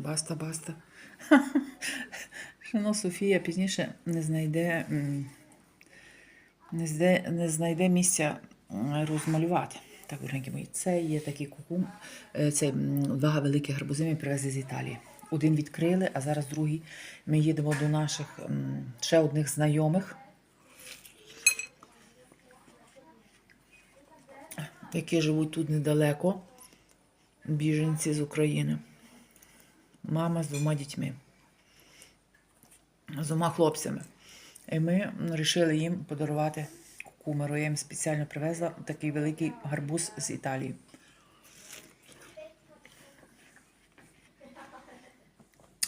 Баста, баста. Шано Софія пізніше не знайде, не знайде, не знайде місця розмалювати. Так, дорогенькі мої, це є такий кукум, е, це два великі гарбузи ми привезли з Італії. Один відкрили, а зараз другий. Ми їдемо до наших ще одних знайомих, які живуть тут недалеко, біженці з України. Мама з двома дітьми, з двома хлопцями. І ми вирішили їм подарувати кукумеру. Я їм спеціально привезла такий великий гарбуз з Італії.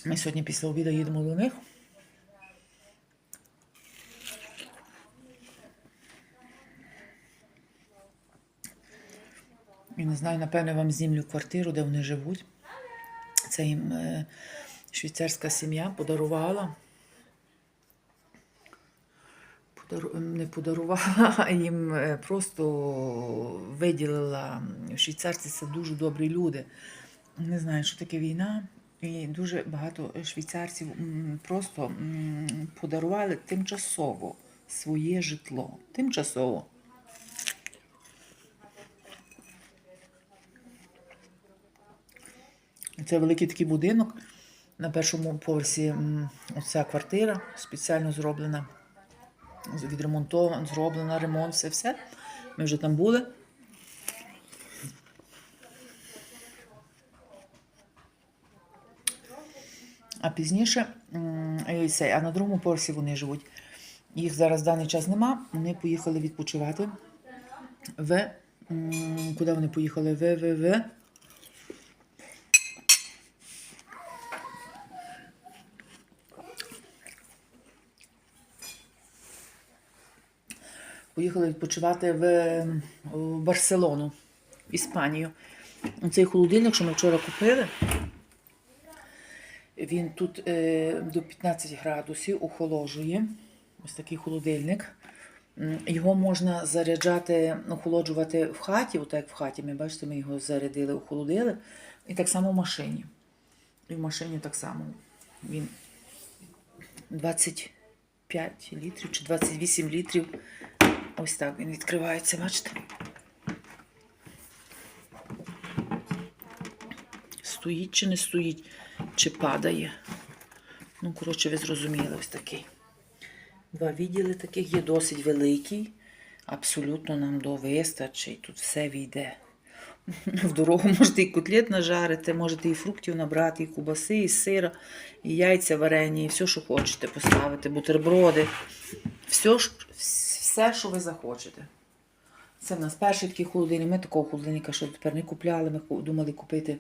Ми сьогодні після обіду їдемо до них. І не знаю, напевне, вам знімлю квартиру, де вони живуть. Це їм е, швейцарська сім'я подарувала. Не подарувала, їм е, просто виділила. Швейцарці це дуже добрі люди. Не знаю, що таке війна. І дуже багато швейцарців просто подарували тимчасово своє житло. Тимчасово. Це великий такий будинок. На першому поверсі оця квартира спеціально зроблена, відремонтована, зроблена, ремонт, все все. Ми вже там були. А пізніше, а на другому поверсі вони живуть. Їх зараз в даний час нема. Вони поїхали відпочивати в. Куди вони поїхали? В, в, в. Поїхали відпочивати в, в Барселону, Іспанію. Цей холодильник, що ми вчора купили, він тут е, до 15 градусів охолоджує. Ось такий холодильник. Його можна заряджати, охолоджувати в хаті, отак як в хаті. Ми бачите, ми його зарядили, охолодили. І так само в машині. І в машині так само. Він 25 літрів чи 28 літрів. Ось так він відкривається, бачите? Стоїть чи не стоїть, чи падає. Ну, коротше, ви зрозуміли, ось такий. Два відділи таких є досить великий. Абсолютно нам до вистачить. Тут все війде. В дорогу можете і котлет нажарити, можете і фруктів набрати, і кубаси, і сира, і яйця варені, і все, що хочете поставити, бутерброди. Все, ж- все, що ви захочете. Це в нас перший такий холодильник. Ми такого холодильника ще тепер не купляли. Ми думали купити,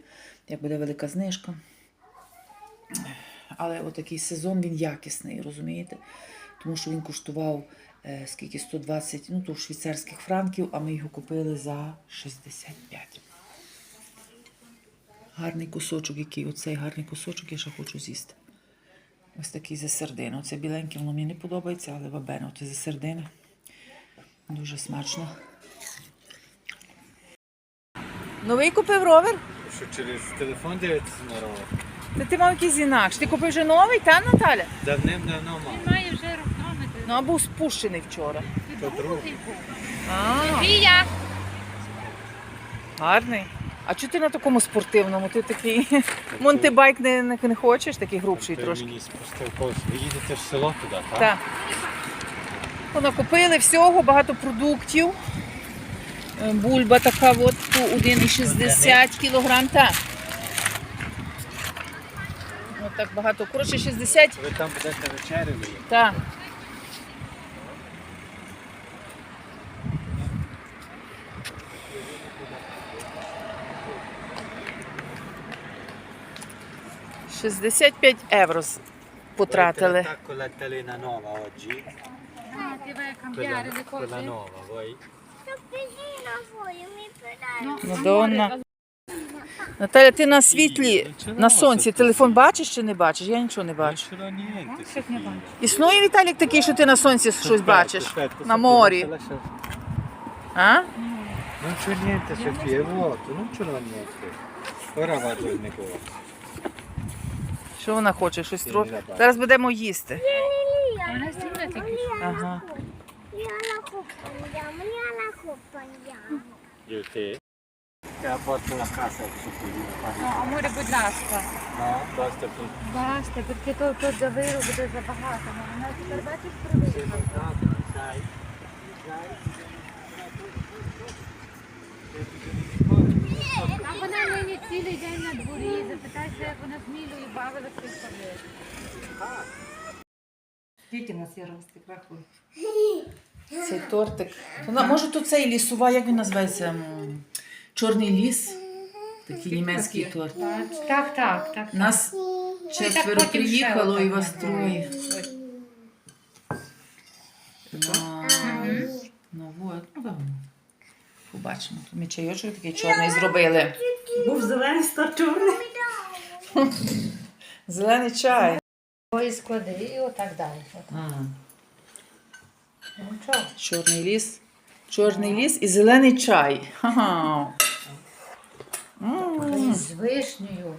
як буде велика знижка. Але отакий сезон він якісний, розумієте? Тому що він коштував е, скільки 120, ну то швейцарських франків, а ми його купили за 65. Гарний кусочок, який оцей гарний кусочок я ще хочу з'їсти. Ось такий зі сердини. Оце біленьке, воно мені не подобається, але бабено, оце зі сердини. Дуже смачно. Новий купив ровер? Що через телефон дивитися на ровер? Та ти мав якийсь інакше. Ти купив вже новий, та Наталя? Давним-давно мав. Він має вже роками. Ну, а був спущений вчора. То другий. А, Вія! гарний. А чого ти на такому спортивному? Ти такий монтибайк не, не, не хочеш, такий грубший Той трошки. мені спустив когось. Ви їдете в село туди, так? Так. Вона всього, багато продуктів. Е, Бульба така от по 1,60 кг. Так. Ось так багато. Коротше, 60. Ви там будете вечеряли. Так. Шістдесят п'ять євро потратили. Так, nuova oggi. Ah, ti vai a cambiare Quella, le quella cose? nuova, vuoi? Pepino voglio, mi pedale. No, Madonna. Наталя, ти на світлі, на сонці телефон бачиш чи не бачиш? Я нічого не бачу. Ah? Існує Віталік такий, що ти на сонці щось бачиш? На морі. А? Non c'è niente, Sofia, è vuoto, non ce l'ho niente. Ora vado al negozio. Що вона хоче? Щось тро... Зараз будемо їсти. Вона сильно тільки. Ага. Mia la compagnia, mia la compagnia. Il tè. Che la porto a casa il succhino. Ну, будь ласка. Basta più. Бачите, перché то, то за виру буде забагато. Ну, Вона тепер бачиш привикла. А вона нині цілий день на дворі. Запитайся, як вона з Мілою бавилася і ходила. Скільки нас є ростик. Цей тортик. Вона, може, то цей лісова, як він називається? М, Чорний ліс. Такий німецький торт. Так, так, так. Нас четверо потім ще приїхало і отак вас троє. Ось. Ну, ну от, ну давно. Побачимо. Тут Ми чайочок такий чорний зробили. Був зелений, став чорний. Зелений чай. Ой, склади і отак далі. Ага. Ну. Чорний ліс. Чорний ліс і зелений чай. Ха-ха. З вишнею.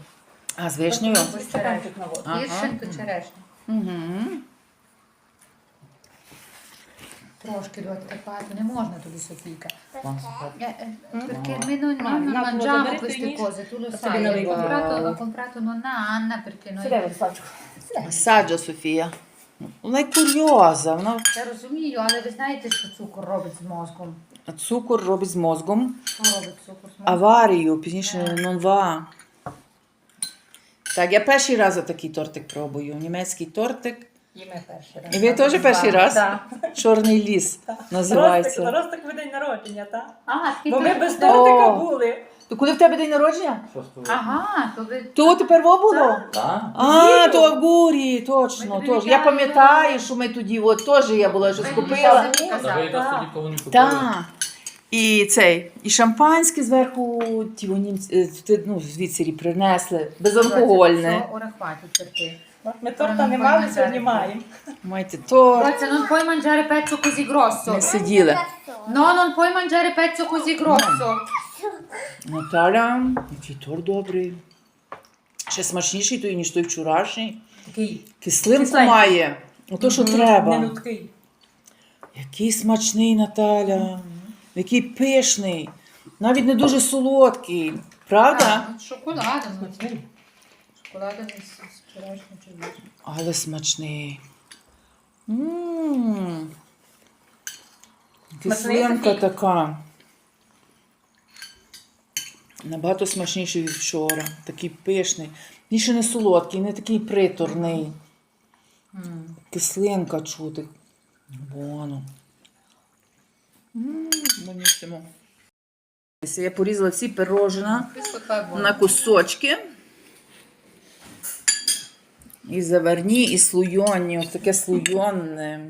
А, з вишнею? Ось черешню. Ага. Гіршин то черешня. Угу. Трошки доти багато не можна тобі, Софійка. Perché Ah, almeno noi non Napo, mangiamo queste cose, tu lo sai. Ho comprato, ho comprato nonna Anna perché noi... Вона й курйоза. Вона Я розумію, але ви знаєте, що цукор робить з мозком? цукор робить з мозгом. Що робить цукор з мозком? Аварію, пізніше нонва. Так, я перший раз такий тортик пробую. Німецький тортик. І ми перший раз. І ви теж перший раз? Так. Чорний ліс Ростик, називається. ростик ви день народження, так? А, Бо ми тортик. без тортика О. були. То коли в тебе день народження? Ага, то ви... То тепер во було? Так? А, то в гурі, точно. Ми тобі. Я пам'ятаю, що ми тоді, от теж я була щось Ви купила. Так. І цей, і шампанське зверху, ті вони е, ти, ну, звідси принесли, безалкогольне. Що, ора, хватить терпи. Ми торта не мали, сьогодні маємо. Майте торт. Доця, non puoi mangiare pezzo così grosso. Ми сиділи. No, non puoi mangiare pezzo così grosso. Наталя, який торт добрий. Ще смачніший той, ніж той вчорашній. Такий. Кислинку Кисленький. має. Ото, що треба. Який смачний, Наталя. Який пишний. Навіть не дуже солодкий. Правда? А, з шоколадом. Смачний. З. Але смачний. М. Смачний, Кислинка така. Набагато смачніший від вчора. Такий пишний. Він ще не солодкий, не такий приторний. Кислинка чути. Бонісимо. Я порізала всі пирожна на кусочки. І заварні, і слуйонні. Ось таке слуйонне.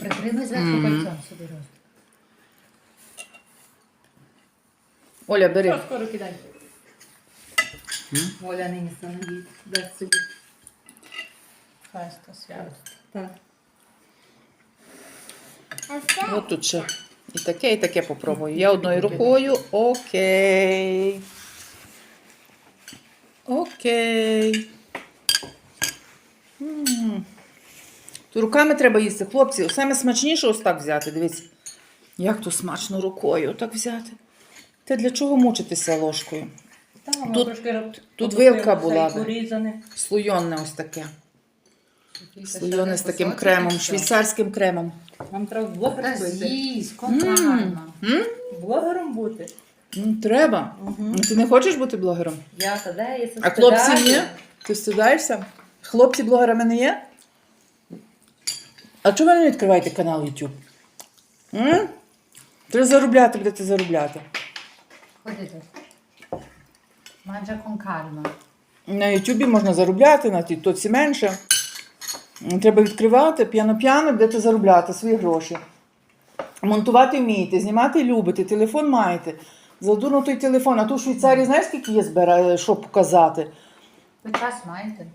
Прикрили зверху кольцом собі роз. Оля, бери. Скоро кидай? Оля нині становить. Дасть собі. Хай то свято. Так. От тут ще і таке, і таке попробую. Я одною рукою. Окей. Окей. М. То руками треба їсти, хлопці. Саме смачніше ось так взяти. Дивіться. Як то смачно рукою так взяти. Ти для чого мучитися ложкою? Там Тут- трошки тут вилка була би. ось таке. Слуйоне з таким кремом, швейцарським кремом. Нам треба блогером бути. Блогером бути. Ну, треба. Ну, Ти не хочеш бути блогером? Я та де, я це А хлопці ні? Ти стидаєшся? Хлопці блогерами не є? А чому ви не відкриваєте канал YouTube? М? Треба заробляти, будете заробляти. Ходи тут. Mangia con calma. На Ютубі можна заробляти, на тіктоці менше. Треба відкривати п'яно-п'яно, будете заробляти свої гроші. Монтувати вмієте, знімати любите, телефон маєте. Задурно той телефон. А тут в Швейцарії знаєш, скільки є збирає, що показати? Ви час маєте?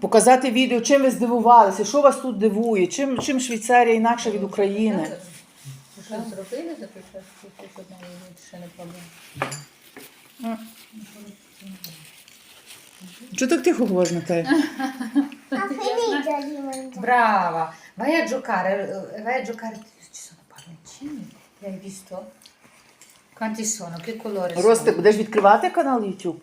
Показати відео, чим ви здивувалися, що вас тут дивує, чим, чим Швейцарія інакша від України. Ви що зробили за той час, що одного ще не пробували? Чого так тихо говориш, di mangiare. Brava. Vai a giocare, vai a giocare. Ci sono palloncini. Li visto? Quanti sono? Che colore Рос, ти будеш відкривати канал YouTube?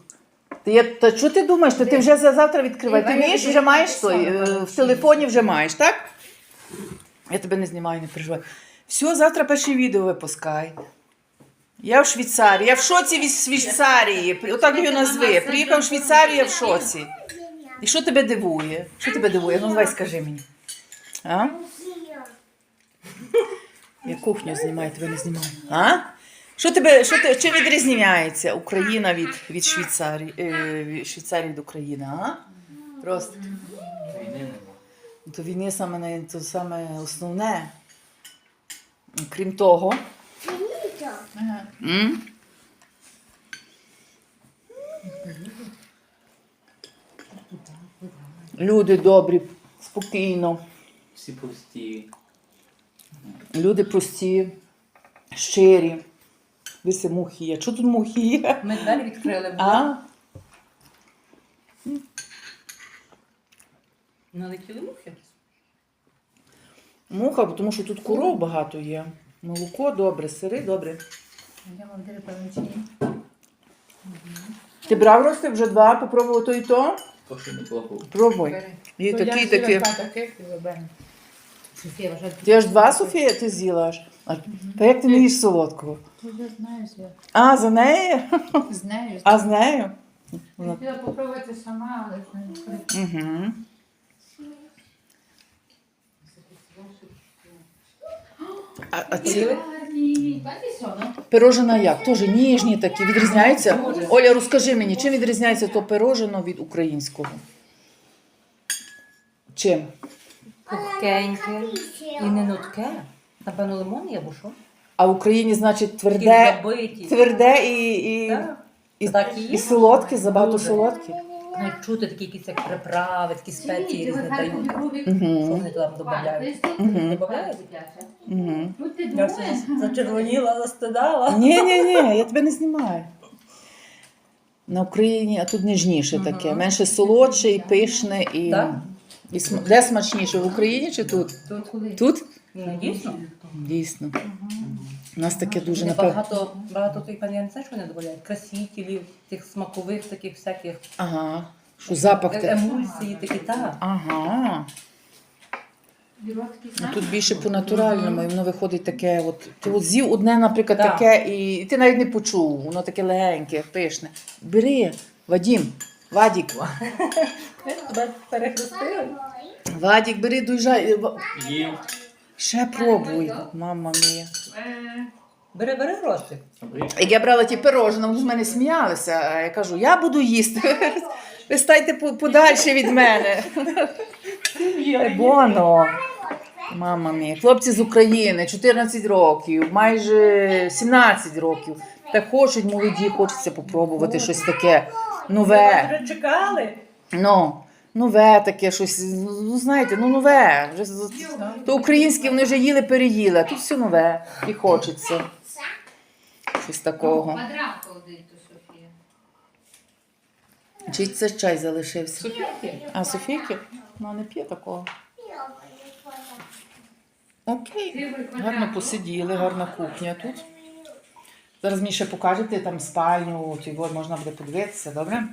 Ти, я, та що ти думаєш? Та ти вже за завтра відкривай. Ти вмієш, вже маєш той, е, в телефоні вже маєш, так? Я тебе не знімаю, не переживай. Все, завтра перше відео випускай. Я в Швейцарії. Я в шоці від Швейцарії. При- Отак його назви. Приїхав в Швейцарію, я в шоці. І що тебе дивує? Що тебе дивує? Ну давай скажи мені. А? Я кухню знімаю, тебе не знімаю. А? Що тебе, що ти, чим відрізняється Україна від, від Швейцарії, е, від Швейцарії від України, а? Просто. Війни нема. То війни саме, най- то саме основне. Крім того. М? Люди добрі, спокійно. Всі пусті. Люди прості, щирі. Дивися, мухи є. Чого тут мухи є? Ми двері відкрили. А? Налетіли мухи. Муха, тому що тут коров багато є. Молоко добре, сири добре. Я вам даю палончині. Ти брав рости вже два, попробував то і то? То, що не. Пробуй. Є такі, такі. Софія, вже Ти аж два, Софія, ти з'їла аж. А, Та як ти не їш солодкого? Ти вже знаєш, я А, за нею? знаю. А з нею? Хотіла попробувати сама, але ж не Угу. А, а ці Гарні. Бачиш, воно? пирожена як? Теж ніжні такі, відрізняються? Оля, розкажи мені, чим відрізняється то пирожено від українського? Чим? пухкеньке і не нутке. Напевно, лимон є, або що? А в Україні, значить, тверде, забиті. тверде і, і, Так. і, Так і є. і солодке, забагато Дуже. солодке. Навіть чути такі якісь як приправи, такі спеції різні дають. Що Угу. вони там додають? Мгм. Угу. Ну ти Я думаєш? все зачервоніла, застидала. Ні, ні, ні, я тебе не знімаю. На Україні, а тут ніжніше таке, Мгм. менше солодше і пишне, і, Так. і см- де смачніше? В Україні чи тут? Тут Тут? Ну, дійсно. Дійсно. У нас таке дуже напевно. Багато, багато тих пані, не знаю, що вони додають. Красителів, тих смакових таких всяких Ага. Що запах е- такий. емульсії такі, так. Ага. Ну, тут більше по-натуральному, і воно виходить таке. От, ти от з'їв одне, наприклад, Так. таке, і ти навіть не почув, воно таке легеньке, пишне. Бери, Вадім, Вадік, Тебе перехрестили. Вадік, бери, доїжджай. Ва- Їв. Ще пробуй, мама мія. Бери, бери гроші. Як я брала ті пирожні, вони з мене сміялися, а я кажу, я буду їсти. Ви стайте по- подальше від мене. Боно. Мама мія. Хлопці з України, 14 років, майже 17 років. Так хочуть молоді, хочеться попробувати щось таке нове. Чекали. Ну, нове таке, щось, ну знаєте, ну нове. Вже, то українське вони вже їли, переїли, а тут все нове і хочеться. Щось такого. Квадратку один то Софія. Чи це чай залишився? Софійки. А, Софійки? Ну, не п'є такого. Окей. Гарно посиділи, гарна кухня тут. Зараз мені ще покажете там спальню, можна буде подивитися, добре?